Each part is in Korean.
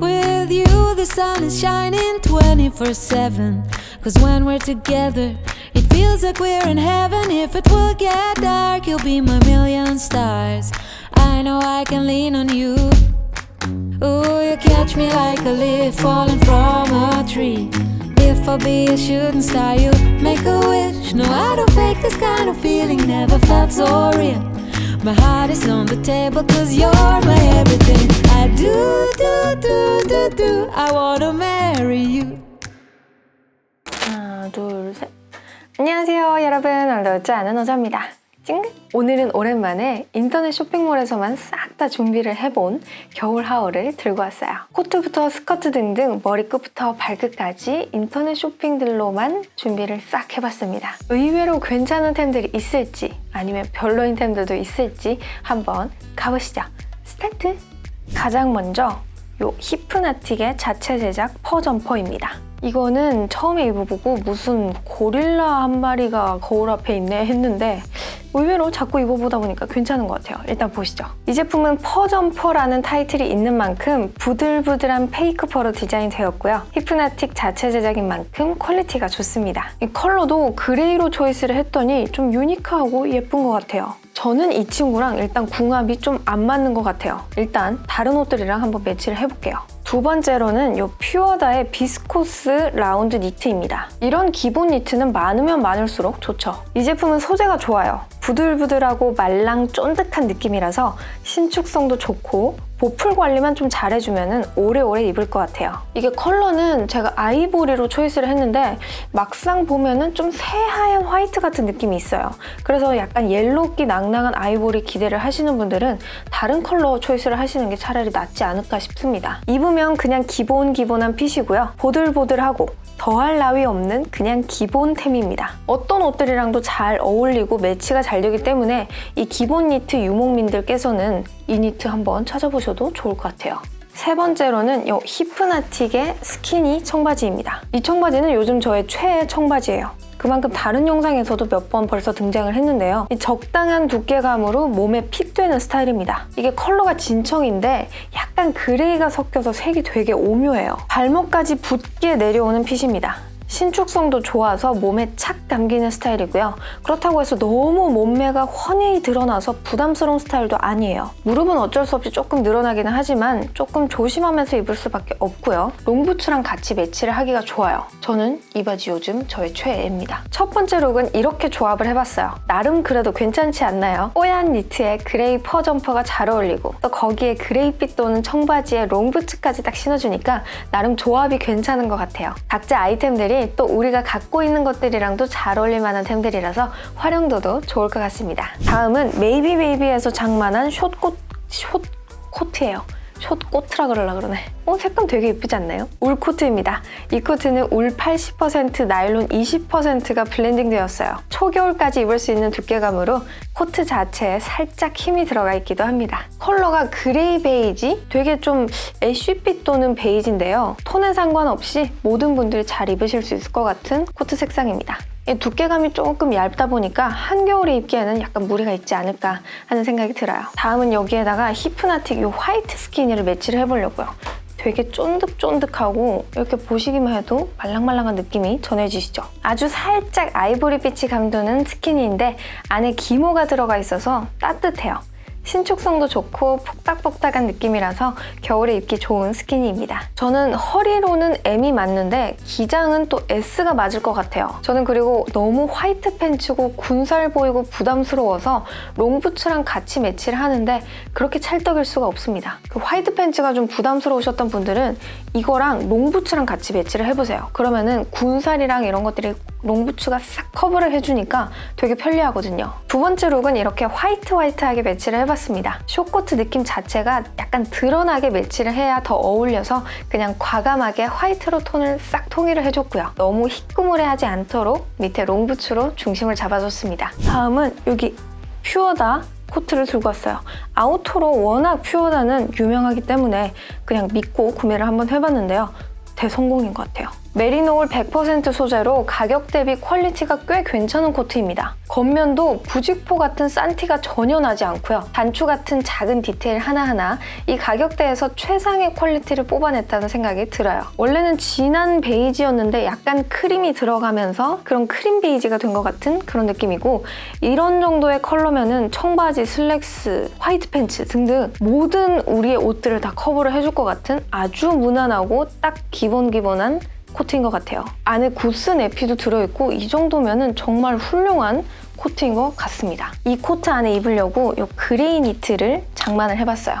With you, the sun is shining 24 7. Cause when we're together, it feels like we're in heaven. If it will get dark, you'll be my million stars. I know I can lean on you. Ooh, you catch me like a leaf falling from a tree If I be a shooting star, you make a wish. No, I don't fake this kind of feeling, never felt so real. My heart is on the table, cause you're my everything. I do, do, do, do, do. I wanna marry you. 하나, 둘, 셋. 안녕하세요, 여러분. 오늘도 웃지 않은 호자입니다. 찡긋! 오늘은 오랜만에 인터넷 쇼핑몰에서만 싹 다 준비를 해본 겨울 하울을 들고 왔어요. 코트부터 스커트 등등 머리끝부터 발끝까지 인터넷 쇼핑들로만 준비를 싹 해봤습니다. 의외로 괜찮은 템들이 있을지 아니면 별로인 템들도 있을지 한번 가보시죠. 스타트! 가장 먼저 요 히프나틱의 자체 제작 퍼 점퍼입니다. 이거는 처음에 입어보고 무슨 고릴라 한 마리가 거울 앞에 있네 했는데 의외로 자꾸 입어보다 보니까 괜찮은 것 같아요. 일단 보시죠. 이 제품은 퍼 점퍼라는 타이틀이 있는 만큼 부들부들한 페이크 퍼로 디자인되었고요. 히프나틱 자체 제작인 만큼 퀄리티가 좋습니다. 이 컬러도 그레이로 초이스를 했더니 좀 유니크하고 예쁜 것 같아요. 저는 이 친구랑 일단 궁합이 좀 안 맞는 것 같아요. 일단 다른 옷들이랑 한번 매치를 해볼게요. 두 번째로는 이 퓨어다의 비스코스 라운드 니트입니다. 이런 기본 니트는 많으면 많을수록 좋죠. 이 제품은 소재가 좋아요. 부들부들하고 말랑 쫀득한 느낌이라서 신축성도 좋고 보풀 관리만 좀 잘해주면 오래오래 입을 것 같아요. 이게 컬러는 제가 아이보리로 초이스를 했는데 막상 보면은 좀 새하얀 화이트 같은 느낌이 있어요. 그래서 약간 옐로우기 낭낭한 아이보리 기대를 하시는 분들은 다른 컬러 초이스를 하시는 게 차라리 낫지 않을까 싶습니다. 입으면 그냥 기본 기본한 핏이고요. 보들보들하고 더할 나위 없는 그냥 기본템입니다. 어떤 옷들이랑도 잘 어울리고 매치가 잘 되기 때문에 이 기본 니트 유목민들께서는 이 니트 한번 찾아보셔도 좋을 것 같아요. 세 번째로는 이 히프나틱의 스키니 청바지입니다. 이 청바지는 요즘 저의 최애 청바지예요. 그만큼 다른 영상에서도 몇 번 벌써 등장을 했는데요. 이 적당한 두께감으로 몸에 핏 되는 스타일입니다. 이게 컬러가 진청인데 약간 그레이가 섞여서 색이 되게 오묘해요. 발목까지 붓게 내려오는 핏입니다. 신축성도 좋아서 몸에 착 감기는 스타일이고요. 그렇다고 해서 너무 몸매가 훤히 드러나서 부담스러운 스타일도 아니에요. 무릎은 어쩔 수 없이 조금 늘어나기는 하지만 조금 조심하면서 입을 수밖에 없고요. 롱부츠랑 같이 매치를 하기가 좋아요. 저는 이 바지 요즘 저의 최애입니다. 첫 번째 룩은 이렇게 조합을 해봤어요. 나름 그래도 괜찮지 않나요? 뽀얀 니트에 그레이 퍼 점퍼가 잘 어울리고 또 거기에 그레이빛 도는 청바지에 롱부츠까지 딱 신어주니까 나름 조합이 괜찮은 것 같아요. 각자 아이템들이 또 우리가 갖고 있는 것들이랑도 잘 어울릴 만한 템들이라서 활용도도 좋을 것 같습니다. 다음은 메이비 베이비에서 장만한 숏 코트예요. 숏 코트라 그러려 그러네. 어, 색감 되게 예쁘지 않나요? 울 코트입니다. 이 코트는 울 80%, 나일론 20%가 블렌딩 되었어요. 초겨울까지 입을 수 있는 두께감으로 코트 자체에 살짝 힘이 들어가 있기도 합니다. 컬러가 그레이 베이지? 되게 좀 애쉬빛 도는 베이지인데요. 톤에 상관없이 모든 분들이 잘 입으실 수 있을 것 같은 코트 색상입니다. 이 두께감이 조금 얇다 보니까 한겨울에 입기에는 약간 무리가 있지 않을까 하는 생각이 들어요. 다음은 여기에다가 히프나틱 이 화이트 스키니를 매치를 해보려고요. 되게 쫀득쫀득하고 이렇게 보시기만 해도 말랑말랑한 느낌이 전해지시죠? 아주 살짝 아이보리빛이 감도는 스키니인데 안에 기모가 들어가 있어서 따뜻해요. 신축성도 좋고 폭닥폭닥한 느낌이라서 겨울에 입기 좋은 스키니입니다. 저는 허리로는 M이 맞는데 기장은 또 S가 맞을 것 같아요. 저는 그리고 너무 화이트 팬츠고 군살 보이고 부담스러워서 롱부츠랑 같이 매치를 하는데 그렇게 찰떡일 수가 없습니다. 그 화이트 팬츠가 좀 부담스러우셨던 분들은 이거랑 롱부츠랑 같이 매치를 해보세요. 그러면은 군살이랑 이런 것들이 롱부츠가 싹 커버를 해주니까 되게 편리하거든요. 두 번째 룩은 이렇게 화이트 화이트하게 매치를 해봤습니다. 숏코트 느낌 자체가 약간 드러나게 매치를 해야 더 어울려서 그냥 과감하게 화이트로 톤을 싹 통일을 해줬고요. 너무 희끄무레하지 않도록 밑에 롱부츠로 중심을 잡아줬습니다. 다음은 여기 퓨어다 코트를 들고 왔어요. 아우터로 워낙 퓨어다는 유명하기 때문에 그냥 믿고 구매를 한번 해봤는데요. 대성공인 것 같아요. 메리노울 100% 소재로 가격 대비 퀄리티가 꽤 괜찮은 코트입니다. 겉면도 부직포 같은 싼 티가 전혀 나지 않고요. 단추 같은 작은 디테일 하나하나 이 가격대에서 최상의 퀄리티를 뽑아냈다는 생각이 들어요. 원래는 진한 베이지였는데 약간 크림이 들어가면서 그런 크림 베이지가 된 것 같은 그런 느낌이고 이런 정도의 컬러면은 청바지, 슬랙스, 화이트 팬츠 등등 모든 우리의 옷들을 다 커버를 해줄 것 같은 아주 무난하고 딱 기본 기본한 코트인 것 같아요. 안에 구스 내피도 들어있고 이 정도면은 정말 훌륭한 코트인 것 같습니다. 이 코트 안에 입으려고 이 그레이 니트를 장만을 해봤어요.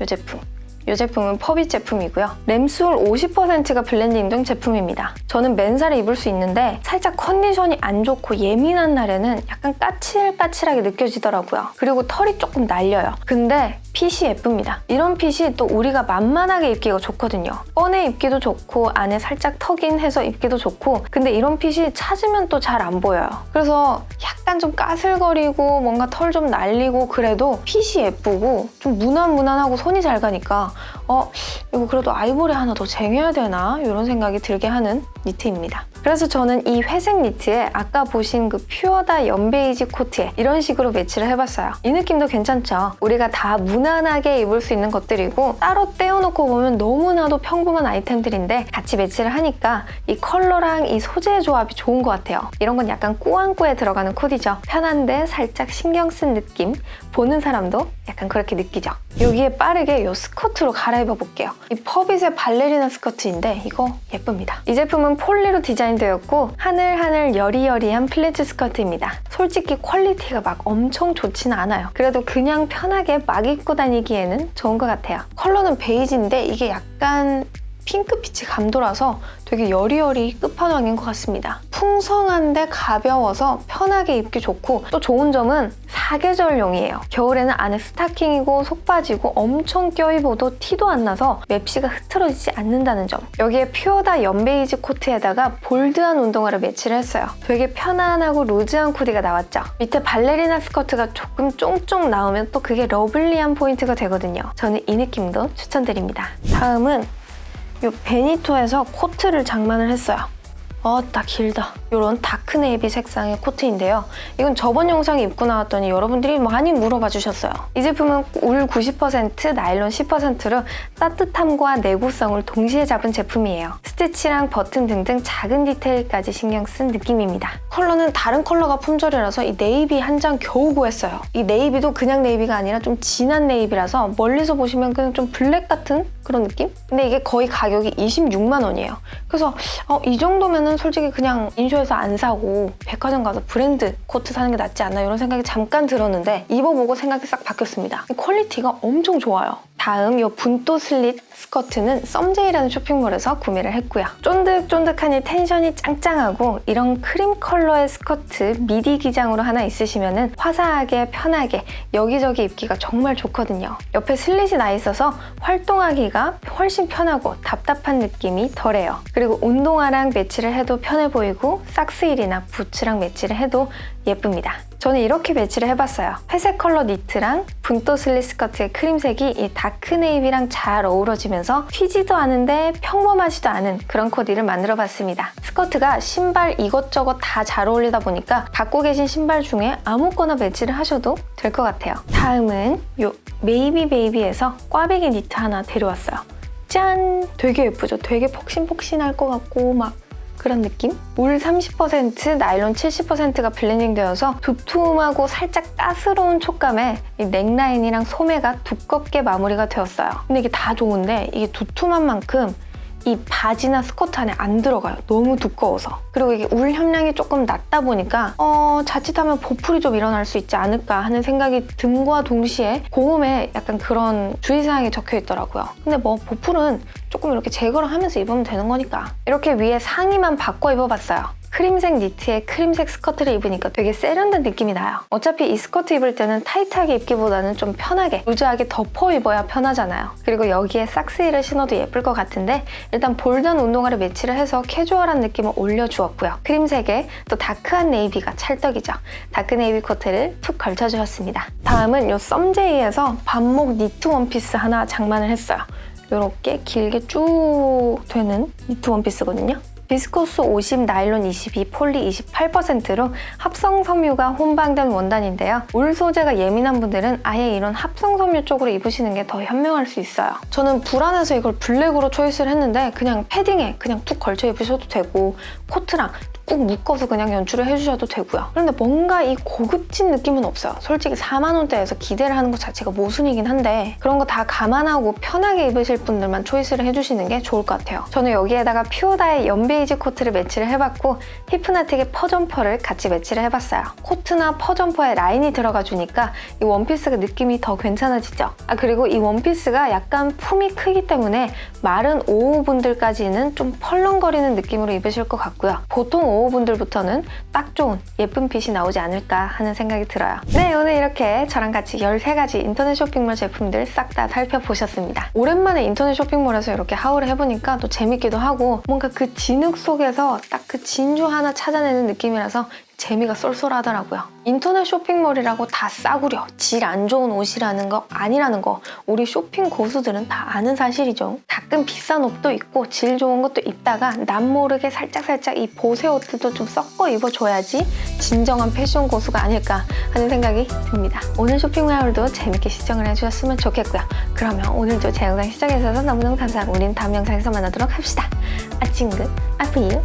이 제품. 이 제품은 퍼빗 제품이고요. 램수울 50%가 블렌딩 된 제품입니다. 저는 맨살에 입을 수 있는데 살짝 컨디션이 안 좋고 예민한 날에는 약간 까칠까칠하게 느껴지더라고요. 그리고 털이 조금 날려요. 근데 핏이 예쁩니다. 이런 핏이 또 우리가 만만하게 입기가 좋거든요. 꺼내 입기도 좋고 안에 살짝 턱인 해서 입기도 좋고 근데 이런 핏이 찾으면 또 잘 안 보여요. 그래서 약간 좀 까슬거리고 뭔가 털 좀 날리고 그래도 핏이 예쁘고 좀 무난무난하고 손이 잘 가니까 어 이거 그래도 아이보리 하나 더 쟁여야 되나 이런 생각이 들게 하는 니트입니다. 그래서 저는 이 회색 니트에 아까 보신 그 퓨어다 연베이지 코트에 이런 식으로 매치를 해봤어요. 이 느낌도 괜찮죠? 우리가 다 무난하게 입을 수 있는 것들이고 따로 떼어놓고 보면 너무나도 평범한 아이템들인데 같이 매치를 하니까 이 컬러랑 이 소재의 조합이 좋은 것 같아요. 이런 건 약간 꾸안꾸에 들어가는 코디죠. 편한데 살짝 신경 쓴 느낌. 보는 사람도 약간 그렇게 느끼죠. 여기에 빠르게 이 스커트로 갈아입어 볼게요. 이 퍼빗의 발레리나 스커트인데 이거 예쁩니다. 이 제품은 폴리로 디자인되었고 하늘하늘 여리여리한 플리츠 스커트입니다. 솔직히 퀄리티가 막 엄청 좋지는 않아요. 그래도 그냥 편하게 막 입고 다니기에는 좋은 것 같아요. 컬러는 베이지인데 이게 약간 핑크빛이 감돌아서 되게 여리여리 끝판왕인 것 같습니다. 풍성한데 가벼워서 편하게 입기 좋고 또 좋은 점은 사계절용이에요. 겨울에는 안에 스타킹이고 속바지고 엄청 껴입어도 티도 안 나서 맵시가 흐트러지지 않는다는 점. 여기에 퓨어다 연베이지 코트에다가 볼드한 운동화를 매치를 했어요. 되게 편안하고 루즈한 코디가 나왔죠. 밑에 발레리나 스커트가 조금 쫑쫑 나오면 또 그게 러블리한 포인트가 되거든요. 저는 이 느낌도 추천드립니다. 다음은 이 베니토에서 코트를 장만을 했어요. 어따 길다. 이런 다크 네이비 색상의 코트인데요. 이건 저번 영상에 입고 나왔더니 여러분들이 많이 물어봐 주셨어요. 이 제품은 울 90%, 나일론 10%로 따뜻함과 내구성을 동시에 잡은 제품이에요. 스티치랑 버튼 등등 작은 디테일까지 신경 쓴 느낌입니다. 컬러는 다른 컬러가 품절이라서 이 네이비 한 장 겨우 구했어요. 이 네이비도 그냥 네이비가 아니라 좀 진한 네이비라서 멀리서 보시면 그냥 좀 블랙 같은 그런 느낌? 근데 이게 거의 가격이 26만 원이에요. 그래서 어, 이 정도면은 솔직히 그냥 인쇼에서 안 사고 백화점 가서 브랜드 코트 사는 게 낫지 않나 이런 생각이 잠깐 들었는데 입어보고 생각이 싹 바뀌었습니다. 이 퀄리티가 엄청 좋아요. 다음 이 분또 슬릿 스커트는 썸제이라는 쇼핑몰에서 구매를 했고요. 쫀득쫀득하니 텐션이 짱짱하고 이런 크림 컬러의 스커트 미디 기장으로 하나 있으시면 화사하게 편하게 여기저기 입기가 정말 좋거든요. 옆에 슬릿이 나 있어서 활동하기가 훨씬 편하고 답답한 느낌이 덜해요. 그리고 운동화랑 매치를 해도 편해 보이고 삭스일이나 부츠랑 매치를 해도 예쁩니다. 저는 이렇게 매치를 해봤어요. 회색 컬러 니트랑 분또 슬릿 스커트의 크림색이 이 다크 네이비랑 잘 어우러지면서 튀지도 않은데 평범하지도 않은 그런 코디를 만들어 봤습니다. 스커트가 신발 이것저것 다 잘 어울리다 보니까 갖고 계신 신발 중에 아무거나 매치를 하셔도 될 것 같아요. 다음은 이 메이비 베이비에서 꽈배기 니트 하나 데려왔어요. 짠! 되게 예쁘죠? 되게 폭신폭신할 것 같고 막 그런 느낌? 울 30%, 나일론 70%가 블렌딩 되어서 두툼하고 살짝 따스러운 촉감에 이 넥라인이랑 소매가 두껍게 마무리가 되었어요. 근데 이게 다 좋은데 이게 두툼한 만큼 이 바지나 스커트 안에 안 들어가요. 너무 두꺼워서. 그리고 이게 울 함량이 조금 낮다 보니까 어, 자칫하면 보풀이 좀 일어날 수 있지 않을까 하는 생각이 듦과 동시에 고음에 약간 그런 주의사항이 적혀 있더라고요. 근데 뭐 보풀은 조금 이렇게 제거를 하면서 입으면 되는 거니까. 이렇게 위에 상의만 바꿔 입어봤어요. 크림색 니트에 크림색 스커트를 입으니까 되게 세련된 느낌이 나요. 어차피 이 스커트 입을 때는 타이트하게 입기보다는 좀 편하게, 루즈하게 덮어 입어야 편하잖아요. 그리고 여기에 삭스힐을 신어도 예쁠 것 같은데 일단 볼드한 운동화를 매치를 해서 캐주얼한 느낌을 올려주었고요. 크림색에 또 다크한 네이비가 찰떡이죠. 다크 네이비 코트를 툭 걸쳐주었습니다. 다음은 이 썸제이에서 반목 니트 원피스 하나 장만을 했어요. 이렇게 길게 쭉 되는 니트 원피스거든요. 비스코스 50, 나일론 22, 폴리 28%로 합성 섬유가 혼방된 원단인데요. 울 소재가 예민한 분들은 아예 이런 합성 섬유 쪽으로 입으시는 게 더 현명할 수 있어요. 저는 불안해서 이걸 블랙으로 초이스를 했는데 그냥 패딩에 그냥 툭 걸쳐 입으셔도 되고 코트랑 꾹 묶어서 그냥 연출을 해주셔도 되고요. 그런데 뭔가 이 고급진 느낌은 없어요. 솔직히 4만 원대에서 기대를 하는 것 자체가 모순이긴 한데 그런 거 다 감안하고 편하게 입으실 분들만 초이스를 해주시는 게 좋을 것 같아요. 저는 여기에다가 퓨어다의 연베이지 코트를 매치를 해봤고 히프나틱의 퍼점퍼를 같이 매치를 해봤어요. 코트나 퍼점퍼에 라인이 들어가 주니까 이 원피스가 느낌이 더 괜찮아지죠. 아 그리고 이 원피스가 약간 품이 크기 때문에 마른 오후분들까지는 좀 펄렁거리는 느낌으로 입으실 것 같고요. 보통 오후분들부터는 딱 좋은 예쁜 핏이 나오지 않을까 하는 생각이 들어요. 네, 오늘 이렇게 저랑 같이 13가지 인터넷 쇼핑몰 제품들 싹 다 살펴보셨습니다. 오랜만에 인터넷 쇼핑몰에서 이렇게 하울을 해보니까 또 재밌기도 하고 뭔가 그 진흙 속에서 딱 그 진주 하나 찾아내는 느낌이라서 재미가 쏠쏠하더라고요. 인터넷 쇼핑몰이라고 다 싸구려, 질 안 좋은 옷이라는 거 아니라는 거 우리 쇼핑 고수들은 다 아는 사실이죠. 가끔 비싼 옷도 있고 질 좋은 것도 입다가 남 모르게 살짝살짝 이 보세 옷들도 좀 섞어 입어줘야지 진정한 패션 고수가 아닐까 하는 생각이 듭니다. 오늘 쇼핑 하울도 재밌게 시청을 해주셨으면 좋겠고요. 그러면 오늘도 제 영상 시청해주셔서 너무너무 감사하고 우린 다음 영상에서 만나도록 합시다. 아침good, 아프유,